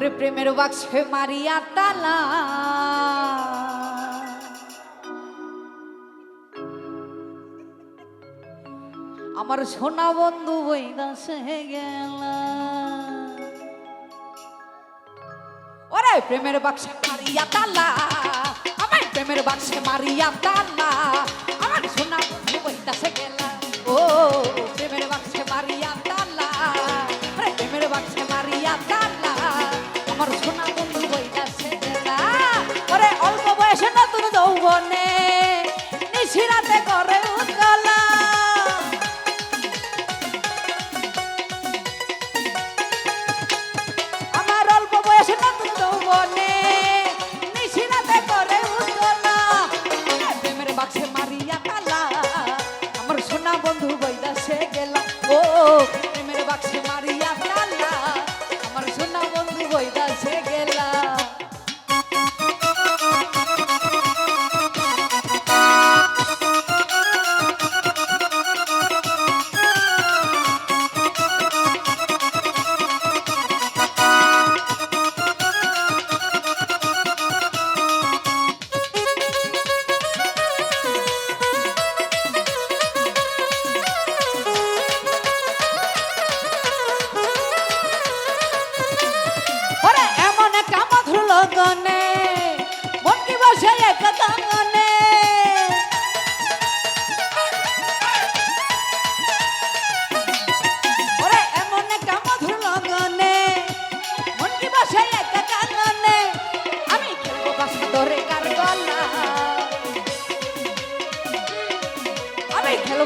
ওরে প্রেমের বাক্সে মারিয়া তালা। আমার সোনা বন্ধু বইদাসে গেল। ওরে প্রেমের বাক্সে মারিয়া তালা, আমার প্রেমের বাক্সে মারিয়া তালা। সোনা বন্ধু বৈদাসে গেলাম। ও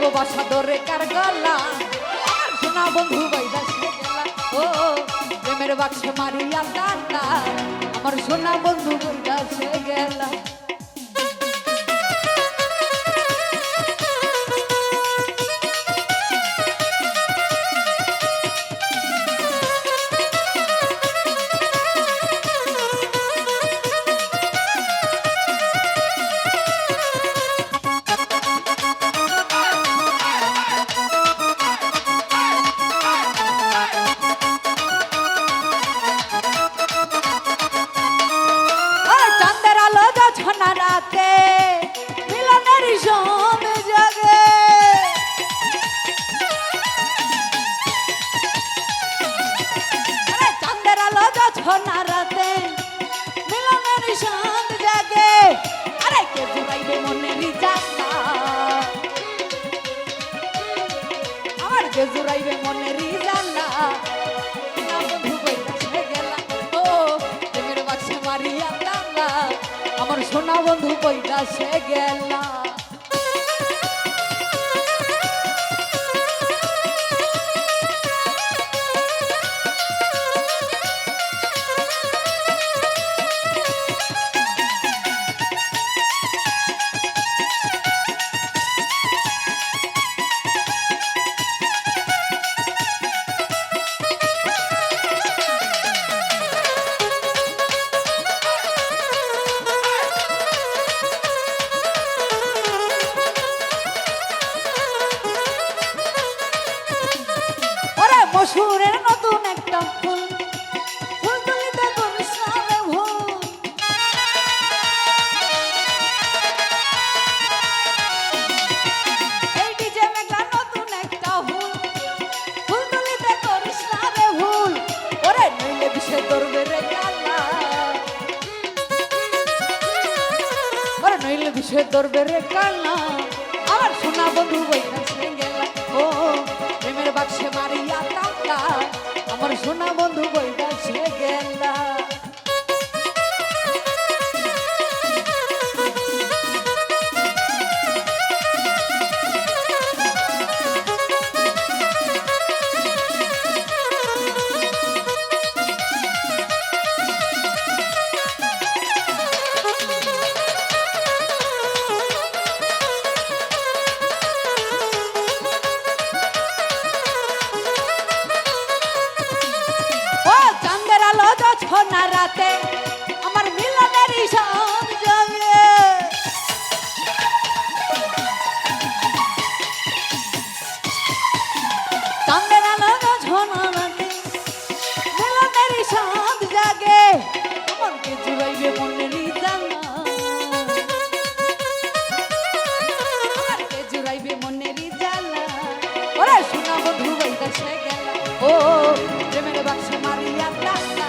খেলব বাসা দরে কার গলা? আর শোনা বন্ধু বাইদা সে গেলা। ও, প্রেমের বাক্সে মারিয়া দাদা আমার সোনা বন্ধু বাইদা গেলা। জুড়াইবে মনের জানা আমার সোনা বন্ধু বইটা সে গেলা। মশুরের নতুন একটা ফুল। ফুল তুলিতে তোর সামনে ভুল এই ডিজে মেঘলা নতুন একটা ফুল। ফুল তুলিতে তোর সামনে ভুল ওরে নইলে বিষে ধরবে রে কালা। ওরে নইলে বিষে ধরবে রে কালা। যছনা রাতে আমার মিলনের সব জগে চাঁদের আলো যছনা মিলনের সব জাগে। আমাকে জুড়াইবে মনেরই জানা আমাকে জুড়াইবে মনেরই জানা ওরে শোনা বন্ধু বৈদাসে গেল ও, প্রেমের বাক্সে মারিয়া তালা